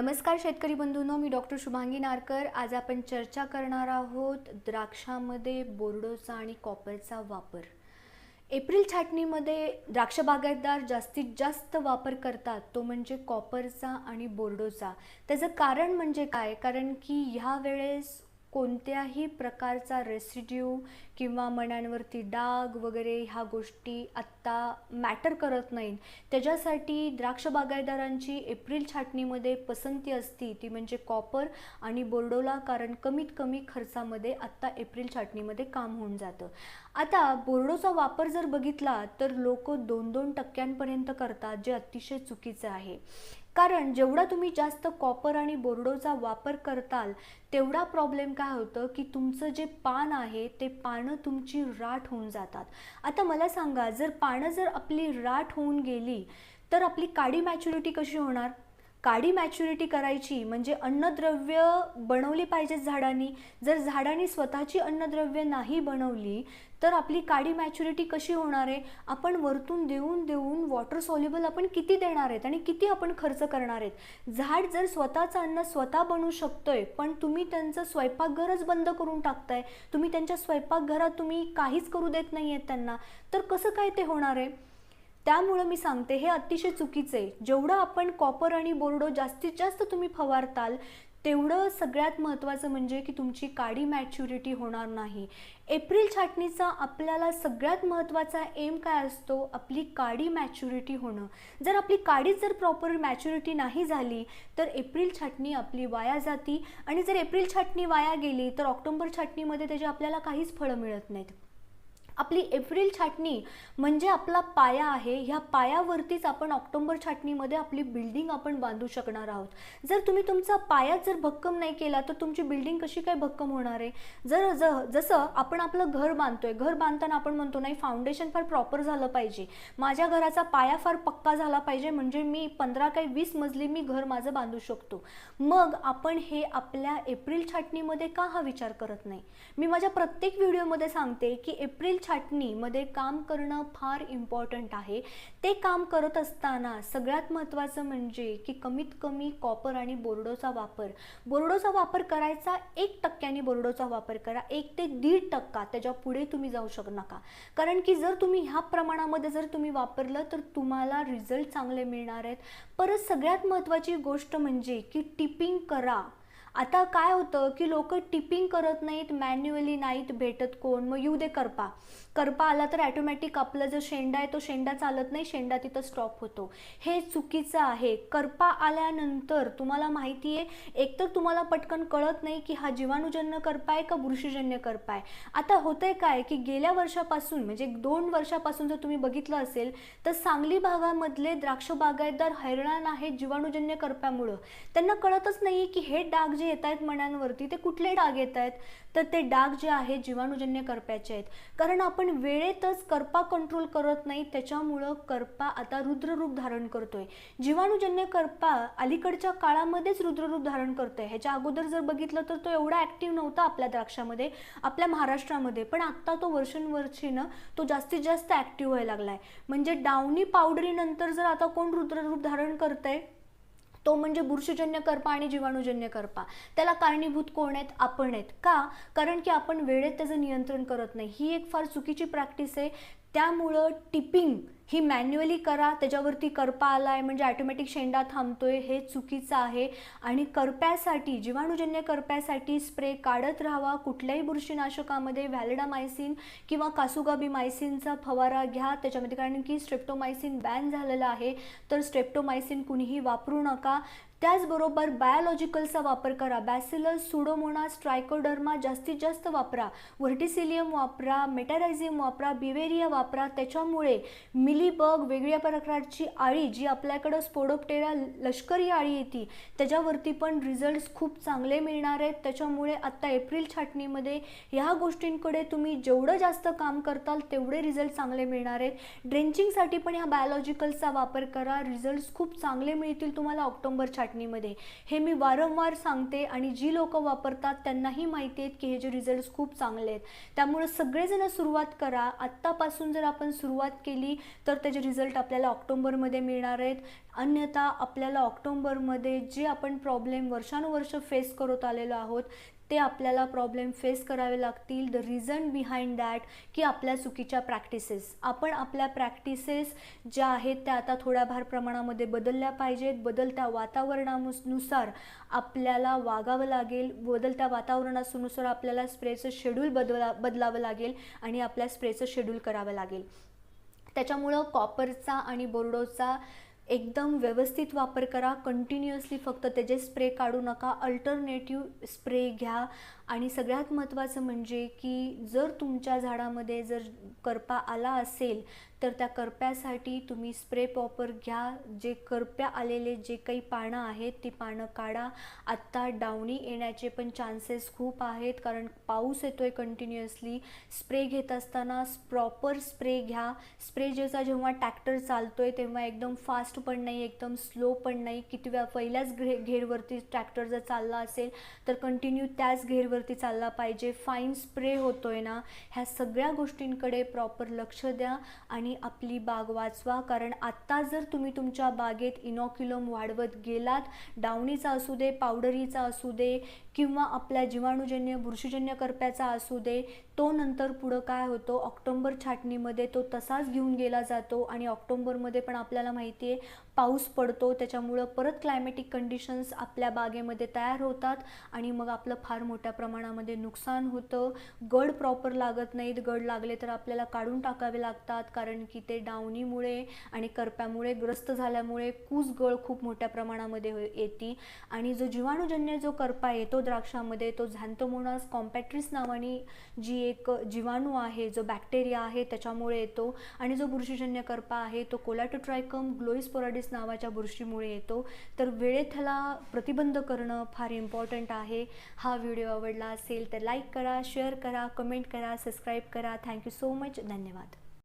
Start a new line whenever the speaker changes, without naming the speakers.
नमस्कार शेतकरी बंधूंनो मी डॉक्टर शुभांगी नारकर. आज आपण चर्चा करणार आहोत द्राक्षामध्ये बोर्डोचा आणि कॉपरचा वापर. एप्रिल छाटणीमध्ये द्राक्ष बागायतदार जास्तीत जास्त वापर करतात तो म्हणजे कॉपरचा आणि बोर्डोचा. त्याचं कारण म्हणजे काय? कारण की ह्या वेळेस कोणत्याही प्रकारचा रेसिड्यू किंवा मण्यांवरती डाग वगैरे ह्या गोष्टी आत्ता मॅटर करत नाहीत. त्याच्यासाठी द्राक्ष बागायदारांची एप्रिल छाटणीमध्ये पसंती असती ती म्हणजे कॉपर आणि बोर्डोला कारण कमीत कमी खर्चामध्ये आत्ता एप्रिल छाटणीमध्ये काम होऊन जातं. आता बोर्डोचा वापर जर बघितला तर लोक दोन दोन टक्क्यांपर्यंत करतात जे अतिशय चुकीचं आहे. कारण जेवढा तुम्ही जास्त कॉपर आणि बोर्डोचा वापर करताल तेवढा प्रॉब्लेम काय होतं की तुमचं जे पान आहे ते पानं तुमची राठ होऊन जातात. आता मला सांगा जर पानं जर आपली राठ होऊन गेली तर आपली काडी मॅच्युरिटी कशी होणार? काडी मॅच्युरिटी करायची म्हणजे अन्नद्रव्य बनवली पाहिजेत झाडांनी. जर झाडांनी स्वतःची अन्नद्रव्य नाही बनवली तर आपली काडी मॅच्युरिटी कशी होणार आहे? आपण वरतून देऊन देऊन वॉटर सॉल्युबल आपण किती देणार आहेत आणि किती आपण खर्च करणार आहेत? झाड जर स्वतःचं अन्न स्वतः बनवू शकतोय पण तुम्ही त्यांचं स्वयंपाकघरच बंद करून टाकताय तुम्ही त्यांच्या स्वयंपाकघरात तुम्ही काहीच करू देत नाही आहेत त्यांना तर कसं काय ते होणार आहे? त्यामुळं मी सांगते हे अतिशय चुकीचं आहे. जेवढं आपण कॉपर आणि बोर्डो जास्तीत जास्त तुम्ही फवारताल तेवढं सगळ्यात महत्त्वाचं म्हणजे की तुमची काडी मॅच्युरिटी होणार नाही. एप्रिल छाटणीचा आपल्याला सगळ्यात महत्त्वाचा एम काय असतो? आपली काडी मॅच्युरिटी होणं. जर आपली काडीच जर प्रॉपर मॅच्युरिटी नाही झाली तर एप्रिल छाटणी आपली वाया जाती. आणि जर एप्रिल छाटणी वाया गेली तर ऑक्टोबर छाटणीमध्ये त्याची आपल्याला काहीच फळं मिळत नाहीत. आपली एप्रिल छाटणी म्हणजे आपला पाया आहे ह्या पायावरतीच आपण ऑक्टोबर छाटणीमध्ये आपली बिल्डिंग आपण बांधू शकणार आहोत. जर तुम्ही तुमचा पाया जर भक्कम नाही केला तर तुमची बिल्डिंग कशी काय भक्कम होणार आहे? जर ज जसं आपण आपलं घर बांधतोय घर बांधताना आपण म्हणतो नाही फाउंडेशन फार प्रॉपर झालं पाहिजे. माझ्या घराचा पाया फार पक्का झाला पाहिजे म्हणजे मी पंधरा काही वीस मजली मी घर माझं बांधू शकतो. मग आपण हे आपल्या एप्रिल छाटणीमध्ये का हा विचार करत नाही? मी माझ्या प्रत्येक व्हिडिओमध्ये सांगते की एप्रिल छाटणीमध्ये काम करणं फार इम्पॉर्टंट आहे. ते काम करत असताना सगळ्यात महत्त्वाचं म्हणजे की कमीत कमी कॉपर आणि बोर्डोचा वापर. बोर्डोचा वापर करायचा एक टक्क्याने बोर्डोचा वापर करा एक ते दीड टक्का त्याच्या पुढे तुम्ही जाऊ शक नका. कारण की जर तुम्ही ह्या प्रमाणामध्ये जर तुम्ही वापरलं तर तुम्हाला रिझल्ट चांगले मिळणार आहेत. परत सगळ्यात महत्त्वाची गोष्ट म्हणजे की टिपिंग करा. आता काय होतं की लोक टिपिंग करत नाहीत मॅन्युअली नाहीत भेटत कोण मग येऊ दे करपा. करपा आला तर ॲटोमॅटिक आपला जो शेंडा आहे तो शेंडा चालत नाही शेंडा तिथं स्टॉप होतो. हे चुकीचं आहे. करपा आल्यानंतर तुम्हाला माहिती आहे एकतर तुम्हाला पटकन कळत नाही की हा जीवाणूजन्य करपा आहे का बुरशीजन्य करपा आहे. आता होतंय काय की गेल्या वर्षापासून म्हणजे दोन वर्षापासून जर तुम्ही बघितलं असेल तर सांगली भागामधले द्राक्ष बागायतदार हैराण आहेत जीवाणूजन्य करप्यामुळं. त्यांना कळतच नाही की हे डाग जे येत आहेत मण्यांवरती ते कुठले डाग येत आहेत? तर ते डाग जे आहेत जीवाणूजन्य करप्याचे आहेत. कारण आपण वेळेतच करपा कंट्रोल करत नाही त्याच्यामुळं करपा आता रुद्ररूप धारण करतोय. जीवाणूजन्य करपा अलीकडच्या काळामध्येच रुद्ररूप धारण करतोय. ह्याच्या अगोदर जर बघितलं तर तो एवढा ॲक्टिव्ह नव्हता आपल्या द्राक्षामध्ये आपल्या महाराष्ट्रामध्ये. पण आत्ता तो वर्षानुवर्षीनं तो जास्तीत जास्त ॲक्टिव्ह व्हायला लागलाय. म्हणजे डावणी पावडरीनंतर जर आता कोण रुद्ररूप धारण करतंय? तो म्हणजे बुरशीजन्य करपा आणि जीवाणूजन्य करपा. त्याला कारणीभूत कोण आहेत? आपण आहेत. का? कारण की आपण वेळेत त्याचं नियंत्रण करत नाही. ही एक फार चुकीची प्रॅक्टिस आहे. त्यामुळं टिपिंग ही मॅन्युअली करा त्याच्यावरती करपा आला आहे म्हणजे ॲटोमॅटिक शेंडा थांबतोय हे चुकीचं आहे. आणि करप्यासाठी जीवाणूजन्य करप्यासाठी स्प्रे काढत राहावा कुठल्याही बुरशीनाशकामध्ये व्हॅलिडामायसिन किंवा कासुगाबी मायसिनचा फवारा घ्या. त्याच्यामध्ये कारण की स्ट्रेप्टोमायसिन बॅन झालेलं आहे. तर स्ट्रेप्टोमायसिन कुणीही वापरू नका. त्याचबरोबर बायोलॉजिकलचा वापर करा. बॅसिलस सुडोमोना स्ट्रायकोडर्मा जास्तीत जास्त वापरा. व्हर्टिसिलियम वापरा मेटारायझियम वापरा बिवेरिया वापरा. त्याच्यामुळे मिलीबग वेगळ्या प्रकारची आळी जी आपल्याकडं स्पोडोप्टेरा लष्करी आळी येते त्याच्यावरती पण रिझल्ट्स खूप चांगले मिळणार आहेत. त्याच्यामुळे आत्ता एप्रिल छाटणीमध्ये ह्या गोष्टींकडे तुम्ही जेवढं जास्त काम करताल तेवढे रिझल्ट चांगले मिळणार आहेत. ड्रेंचिंगसाठी पण ह्या बायोलॉजिकलचा वापर करा. रिझल्ट्स खूप चांगले मिळतील तुम्हाला ऑक्टोबर छाट छाटणीमध्ये हे मी वारंवार सांगते आणि जी लोक वापरतात त्यांनाही माहिती आहेत की हे जे रिझल्ट्स खूप चांगले आहेत. त्यामुळे सगळेजण सुरुवात करा. आत्तापासून जर आपण सुरुवात केली तर त्याचे रिझल्ट आपल्याला ऑक्टोबरमध्ये मिळणार आहेत. अन्यथा आपल्याला ऑक्टोबरमध्ये जे आपण प्रॉब्लेम वर्षानुवर्ष फेस करत आलेलो आहोत ते आपल्याला प्रॉब्लेम फेस करावे लागतील. द रिझन बिहाइंड दॅट की आपल्या चुकीच्या प्रॅक्टिसेस आपण आपल्या प्रॅक्टिसेस ज्या आहेत त्या आता थोड्याफार प्रमाणामध्ये बदलल्या पाहिजेत. बदलत्या वातावरणानुसार आपल्याला वागावं लागेल. बदलत्या वातावरणानुसार आपल्याला स्प्रेचं शेड्यूल बदला बदलावं लागेल आणि आपल्या स्प्रेचं शेड्यूल करावं लागेल. त्याच्यामुळं कॉपरचा आणि बोर्डोचा एकदम व्यवस्थित वापर करा. कंटिन्युअसली फक्त त्याचे स्प्रे काढू नका. अल्टरनेटिव्ह स्प्रे घ्या. आणि सगळ्यात महत्त्वाचं म्हणजे की जर तुमच्या झाडामध्ये जर करपा आला असेल तर त्या करप्यासाठी तुम्ही स्प्रे प्रॉपर घ्या. जे करप्या आलेले जे काही पानं आहेत ती पानं काढा. आत्ता डावणी येण्याचे पण चान्सेस खूप आहेत कारण पाऊस येतो आहे कंटिन्युअसली स्प्रे घेत असताना प्रॉपर स्प्रे घ्या. स्प्रे जेचा जेव्हा ट्रॅक्टर चालतो आहे तेव्हा एकदम फास्ट पण नाही एकदम स्लो पण नाही. किती वेळा पहिल्याच घे घेरवरती ट्रॅक्टर जर चालला असेल तर कंटिन्यू त्याच घेरवरती चालला पाहिजे. फाईन स्प्रे होतोय ना ह्या सगळ्या गोष्टींकडे प्रॉपर लक्ष द्या आणि आपली बाग वाचवा. कारण आत्ता जर तुम्ही तुमच्या बागेत इनॉक्युलम वाढवत गेलात डावणीचा असू दे पावडरीचा असू दे किंवा आपल्या जीवाणूजन्य बुरशीजन्य करप्याचा असू दे तो नंतर पुढं काय होतो? ऑक्टोंबर छाटणीमध्ये तो तसाच घेऊन गेला जातो आणि ऑक्टोंबरमध्ये पण आपल्याला माहिती आहे पाऊस पडतो त्याच्यामुळं परत क्लायमॅटिक कंडिशन्स आपल्या बागेमध्ये तयार होतात आणि मग आपलं फार मोठ्या प्रमाणामध्ये नुकसान होतं. गड प्रॉपर लागत नाहीत. गड लागले तर आपल्याला काढून टाकावे लागतात कारण की ते डावणीमुळे आणि करप्यामुळे ग्रस्त झाल्यामुळे कूस गळ खूप मोठ्या प्रमाणामध्ये हो- येते. आणि जो जीवाणूजन्य जो करपा येतो द्राक्षामध्ये तो झॅन्थोमोनास कॉम्पॅट्रिस नावाने जी एक जीवाणू आहे जो बॅक्टेरिया आहे त्याच्यामुळे येतो. आणि जो बुरशीजन्य करपा आहे तो कोलॅटोट्रायकम ग्लोईस्पोराडिस नावाच्या बुरशीमुळे येतो. तर वेळेत ह्याला प्रतिबंध करणं फार इम्पॉर्टंट आहे. हा व्हिडिओ आवडला असेल तर लाईक करा शेअर करा कमेंट करा सबस्क्राईब करा. थँक्यू सो मच धन्यवाद.